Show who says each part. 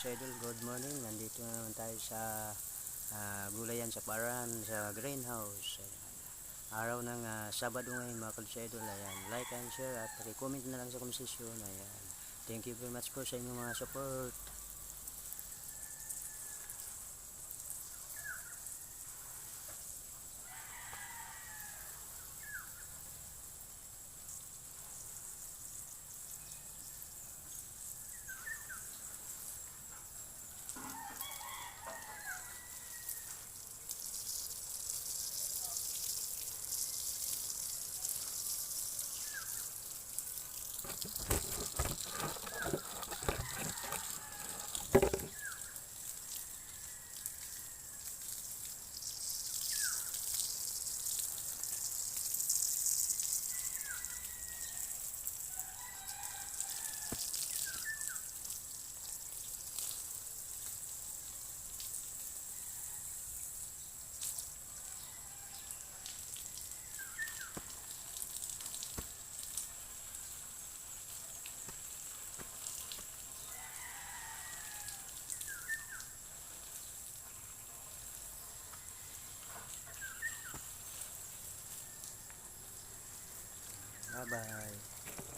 Speaker 1: Kalutsa Idol, good morning. Nandito na naman tayo sa ah, gulayan sa Paran, sa greenhouse. Araw ng ah, Sabado ngayon mga Kalutsa Idol. Ayan. Like and share at comment na lang sa comment section. Ayan. Thank you very much po sa inyong mga support. Thank you. Bye-bye.